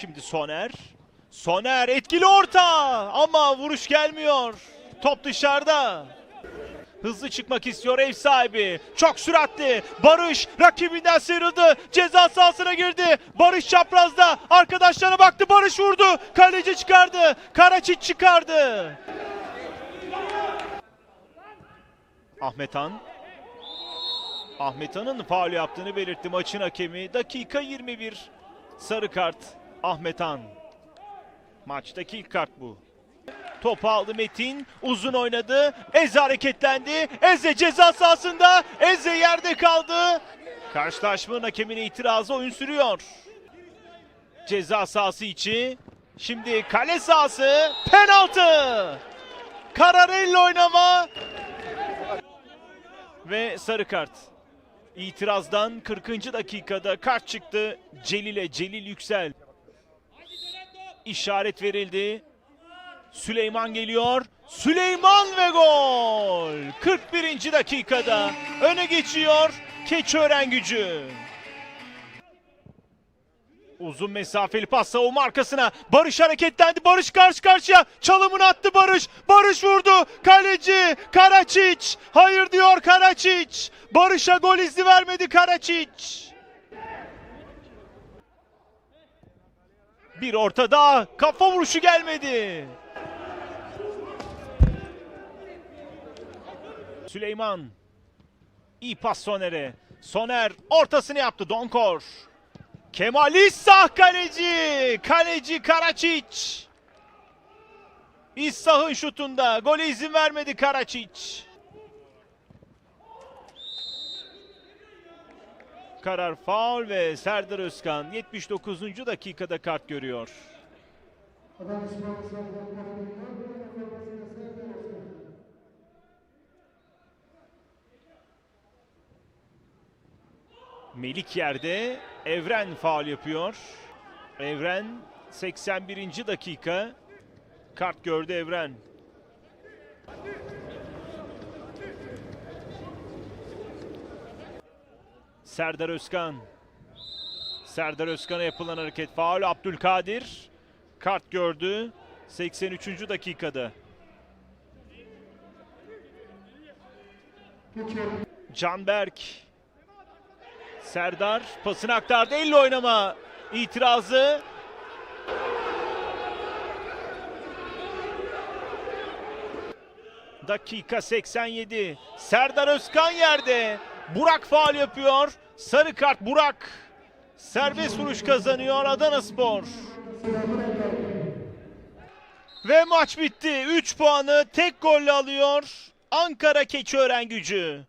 Şimdi Soner. Soner etkili orta ama vuruş gelmiyor. Top dışarıda. Hızlı çıkmak istiyor ev sahibi. Çok süratli. Barış rakibinden sıyrıldı. Ceza sahasına girdi. Barış çaprazda. Arkadaşlarına baktı. Barış vurdu. Kaleci çıkardı. Karaçiç çıkardı. Ahmet Han. Ahmet faul yaptığını belirtti maçın hakemi. Dakika 21. Sarı kart Ahmet Han. Maçtaki ilk kart bu. Topu aldı Metin. Uzun oynadı. Eze hareketlendi. Eze ceza sahasında. Eze yerde kaldı. Karşılaşmanın hakemine itirazı oyun sürüyor. Ceza sahası içi. Şimdi kale sahası. Penaltı. Kararelli oynama. Ve sarı kart. İtirazdan 40. dakikada kart çıktı. Celil'e Celil Yüksel. İşaret verildi. Süleyman geliyor. Süleyman ve gol. 41. dakikada öne geçiyor Keçiören gücü. Uzun mesafeli pas savunma arkasına. Barış hareketlendi. Barış karşı karşıya. Çalımını attı Barış. Barış vurdu. Kaleci Karaçiç. Hayır diyor Karaçiç. Barış'a gol izni vermedi Karaçiç. Bir orta daha. Kafa vuruşu gelmedi. Süleyman. İyi pas Soner'e. Soner ortasını yaptı Donkor. Kemal İssah kaleci. Kaleci Karaçiç. İssah'ın şutunda gole izin vermedi Karaçiç. Karar faul ve Serdar Özkan 79. dakikada kart görüyor. Melik yerde Evren faul yapıyor. Evren 81. dakika kart gördü Evren. Serdar Özkan. Serdar Özkan'a yapılan hareket faul Abdülkadir kart gördü 83. dakikada. Canberk Serdar pasını aktardı. Elle oynama itirazı. Dakika 87. Serdar Özkan yerde. Burak faal yapıyor. Sarı kart Burak. Serbest vuruş kazanıyor Adana Spor. Ve maç bitti. 3 puanı tek golle alıyor Ankara Keçiören gücü.